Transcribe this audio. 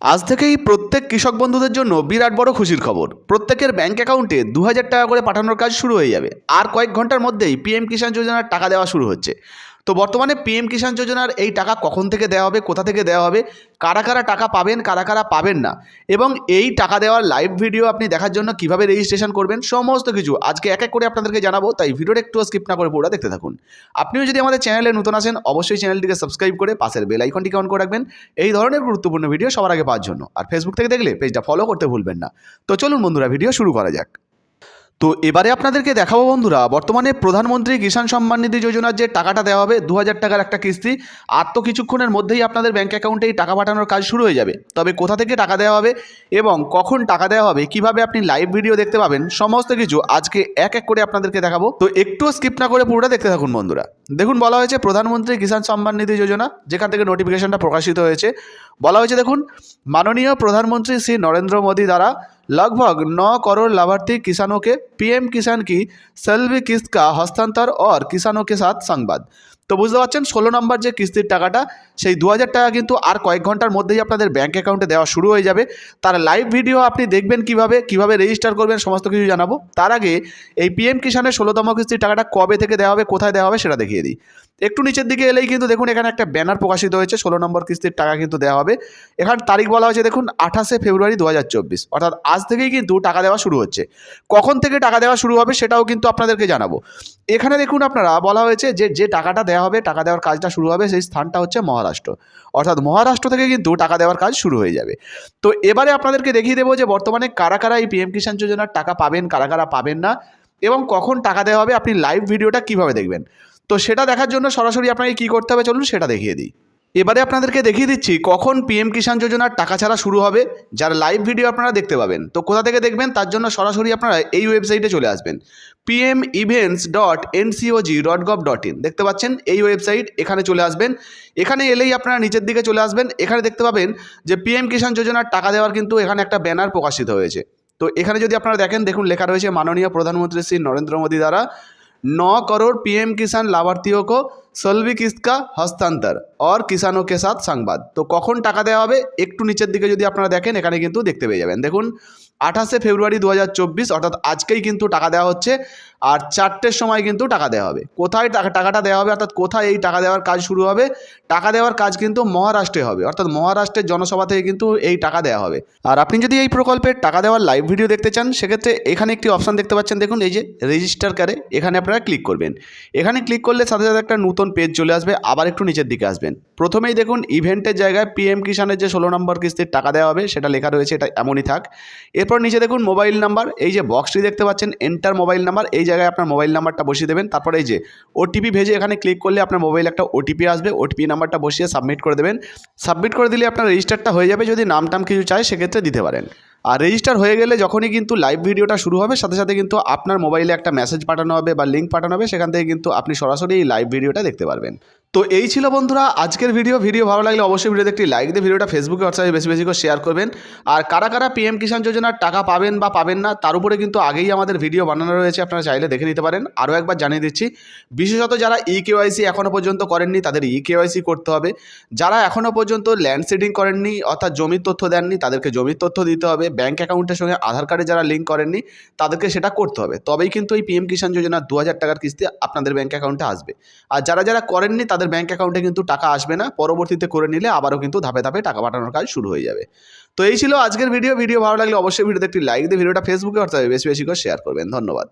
আজ থেকেই প্রত্যেক কৃষক বন্ধুদের জন্য বিরাট বড় খুশির খবর। প্রত্যেকের ব্যাংক অ্যাকাউন্টে দু হাজার টাকা করে পাঠানোর কাজ শুরু হয়ে যাবে। আর কয়েক ঘণ্টার মধ্যেই পিএম কিষাণ যোজনার টাকা দেওয়া শুরু হচ্ছে। তো বর্তমানে পিএম কিষাণ যোজনার এই টাকা কখন থেকে দেওয়া হবে, কোথা থেকে দেওয়া হবে, কারা কারা টাকা পাবেন, কারা কারা পাবেন না, এবং এই টাকা দেওয়ার লাইভ ভিডিও আপনি দেখার জন্য কীভাবে রেজিস্ট্রেশন করবেন, সমস্ত কিছু আজকে এক এক করে আপনাদেরকে জানাব, তাই ভিডিওটা একটু স্কিপ না করে পুরোটা দেখতে থাকুন। আপনিও যদি আমাদের চ্যানেলে নতুন আসেন, অবশ্যই চ্যানেলটিকে সাবস্ক্রাইব করে পাশের বেল আইকনটিকে অন করে রাখবেন। এই ধরনের গুরুত্বপূর্ণ ভিডিও সবার আগে পাওয়ার জন্য। আর ফেসবুক থেকে দেখলে পেজটা ফলো করতে ভুলবেন না। তো চলুন বন্ধুরা ভিডিও শুরু করা যাক। তো এবারে আপনাদেরকে দেখাবো বন্ধুরা, বর্তমানে প্রধানমন্ত্রী কিষাণ সম্মান নিধি যোজনার যে টাকাটা দেওয়া হবে দু হাজার টাকার একটা কিস্তি, আর তো কিছুক্ষণের মধ্যেই আপনাদের ব্যাঙ্ক অ্যাকাউন্টে এই টাকা পাঠানোর কাজ শুরু হয়ে যাবে। তবে কোথা থেকে টাকা দেওয়া হবে এবং কখন টাকা দেওয়া হবে, কীভাবে আপনি লাইভ ভিডিও দেখতে পাবেন, সমস্ত কিছু আজকে এক এক করে আপনাদেরকে দেখাবো। তো একটু স্কিপ না করে পুরোটা দেখতে থাকুন বন্ধুরা। দেখুন, বলা হয়েছে প্রধানমন্ত্রী কিষাণ সম্মান নিধি যোজনা, যেখান থেকে নোটিফিকেশনটা প্রকাশিত হয়েছে। বলা হয়েছে, দেখুন, মাননীয় প্রধানমন্ত্রী শ্রী নরেন্দ্র মোদী দ্বারা लगभग नौ करोड़ लाभार्थी किसानों के पीएम किसान की सेल्वी किस्त का हस्तांतर और किसानों के साथ संवाद তো বুঝতে পারছেন ষোলো নম্বর যে কিস্তির টাকাটা সেই দু হাজার টাকা কিন্তু আর কয়েক ঘন্টার মধ্যেই আপনাদের ব্যাঙ্ক অ্যাকাউন্টে দেওয়া শুরু হয়ে যাবে তার লাইভ ভিডিও আপনি দেখবেন কিভাবে কিভাবে রেজিস্টার করবেন সমস্ত কিছু জানাবো তার আগে এই পিএম কিষানের ষোলোতম কিস্তির টাকাটা কবে থেকে দেওয়া হবে কোথায় দেওয়া হবে সেটা দেখিয়ে দিই একটু নিচের দিকে এলেই কিন্তু দেখুন এখানে একটা ব্যানার প্রকাশিত হয়েছে, ষোলো নম্বর কিস্তির টাকা কিন্তু দেওয়া হবে। এখানে তারিখ বলা হয়েছে, দেখুন, আঠাশে ফেব্রুয়ারি দু হাজার চব্বিশ। অর্থাৎ আজ থেকেই কিন্তু টাকা দেওয়া শুরু হচ্ছে। কখন থেকে টাকা দেওয়া শুরু হবে সেটাও কিন্তু আপনাদেরকে জানাব। এখানে দেখুন আপনারা, বলা হয়েছে যে যে টাকাটা দেওয়া হবে, টাকা দেওয়ার কাজটা শুরু হবে সেই স্থানটা হচ্ছে মহারাষ্ট্র। অর্থাৎ মহারাষ্ট্র থেকে কিন্তু টাকা দেওয়ার কাজ শুরু হয়ে যাবে। তো এবারে আপনাদেরকে দেখিয়ে দেবো যে, বর্তমানে কারা কারা এই পিএম কিষাণ যোজনার টাকা পাবেন, কারা কারা পাবেন না, এবং কখন টাকা দেওয়া হবে, আপনি লাইভ ভিডিওটা কীভাবে দেখবেন? তো সেটা দেখার জন্য সরাসরি আপনাকে কী করতে হবে? চলুন সেটা দেখিয়ে দিই। এবারে আপনাদেরকে দেখিয়ে দিচ্ছি কখন পিএম কিষাণ যোজনার টাকা ছাড়া শুরু হবে। যার লাইভ ভিডিও আপনারা দেখতে পাবেন। তো কোথা থেকে দেখবেন? তার জন্য সরাসরি আপনারা এই ওয়েবসাইটে চলে আসবেন। PM events dot NCOG dot gov dot in দেখতে পাচ্ছেন? এই ওয়েবসাইট এখানে চলে আসবেন। এখানে এলেই আপনারা নিচের দিকে চলে আসবেন। এখানে দেখতে পাবেন যে পিএম কিষাণ যোজনার টাকা দেওয়ার কিন্তু এখানে একটা ব্যানার প্রকাশিত হয়েছে। তো এখানে যদি আপনারা দেখেন, দেখুন লেখা রয়েছে মাননীয় প্রধানমন্ত্রী শ্রী নরেন্দ্র মোদী দ্বারা नौ करोड़ पीएम किसान लाभार्थियों को সলভি কিস্কা হস্তান্তর অর কিষানো কে সাথ সংবাদ তো কখন টাকা দেওয়া হবে একটু নিচের দিকে যদি আপনারা দেখেন এখানে কিন্তু দেখতে পেয়ে যাবেন দেখুন আঠাশে ফেব্রুয়ারি দু হাজার চব্বিশ, অর্থাৎ আজকেই কিন্তু টাকা দেওয়া হচ্ছে, আর চারটের সময় কিন্তু টাকা দেওয়া হবে। কোথায় টাকা, টাকাটা দেওয়া হবে, অর্থাৎ কোথায় এই টাকা দেওয়ার কাজ শুরু হবে, টাকা দেওয়ার কাজ কিন্তু মহারাষ্ট্রে হবে, অর্থাৎ মহারাষ্ট্রের জনসভা থেকে কিন্তু এই টাকা দেওয়া হবে। আর আপনি যদি এই প্রকল্পের টাকা দেওয়ার লাইভ ভিডিও দেখতে চান, সেক্ষেত্রে এখানে একটি অপশান দেখতে পাচ্ছেন, দেখুন এই যে রেজিস্টার কারে এখানে আপনারা ক্লিক করবেন। এখানে ক্লিক করলে সাথে সাথে একটা নতুন পেজ চলে আসবে, আবার একটু নিচের দিকে আসবেন। প্রথমেই দেখুন ইভেন্টের জায়গায় পিএম কিষানের যে ষোলো নম্বর কিস্তির টাকা দেওয়া হবে, সেটা লেখা রয়েছে, এটা এমনই থাক। এরপর নিচে দেখুন মোবাইল নাম্বার এই যে বক্সটি দেখতে পাচ্ছেন এন্টার মোবাইল নাম্বার এই জায়গায় আপনার মোবাইল নাম্বারটা বসিয়ে দেবেন। তারপরে এই যে ওটিপি ভেজে এখানে ক্লিক করলে আপনার মোবাইলে একটা ওটিপি আসবে ওটিপি নাম্বারটা বসিয়ে সাবমিট করে দেবেন। সাবমিট করে দিলে আপনার রেজিস্টারটা হয়ে যাবে, যদি নাম টাম কিছু চায় সেক্ষেত্রে দিতে পারেন। আর রেজিস্টার হয়ে গেলে যখনই কিন্তু লাইভ ভিডিওটা শুরু হবে, সাথে সাথে কিন্তু আপনার মোবাইলে একটা মেসেজ পাঠানো হবে বা লিঙ্ক পাঠানো হবে, সেখান থেকে কিন্তু আপনি সরাসরি এই লাইভ ভিডিওটা দেখতে পারবেন। তো এই ছিল বন্ধুরা আজকের ভিডিও ভিডিও ভালো লাগলে অবশ্যই ভিডিওতে একটি লাইক দিয়ে ভিডিওটা ফেসবুকে হোয়াটসঅ্যাপে বেশি বেশি করে শেয়ার করবেন। আর কারা কারা পিএম কিষাণ যোজনার টাকা পাবেন বা পাবেন না, তার উপরে কিন্তু আগেই আমাদের ভিডিও বানানো রয়েছে, আপনারা চাইলে দেখে নিতে পারেন। আরও একবার জানিয়ে দিচ্ছি, বিশেষত যারা ই কেওয়াইসি এখনও পর্যন্ত করেননি, তাদের ই কেওয়াইসি করতে হবে। যারা এখনও পর্যন্ত ল্যান্ড সিডিং করেননি, অর্থাৎ জমির তথ্য দেননি, তাদেরকে জমির তথ্য দিতে হবে। ব্যাঙ্ক অ্যাকাউন্টের সঙ্গে আধার কার্ডে যারা লিঙ্ক করেননি, তাদেরকে সেটা করতে হবে। তবেই কিন্তু এই পিএম কিষাণ যোজনার দু টাকার কিস্তি আপনাদের ব্যাঙ্ক অ্যাকাউন্টে আসবে। আর যারা যারা করেননি, তাদের ব্যাঙ্ক অ্যাকাউন্টে কিন্তু টাকা আসবে না, পরবর্তীতে করে নিলে আবারও কিন্তু ধাপে ধাপে টাকা পাঠানোর কাজ শুরু হয়ে যাবে। তো এই ছিল আজকের ভিডিও ভিডিও ভালো লাগলে অবশ্যই ভিডিওতে একটি লাইক দিয়ে ভিডিওটা ফেসবুকে অর্থাৎ বেশি বেশি করে শেয়ার করবেন। ধন্যবাদ।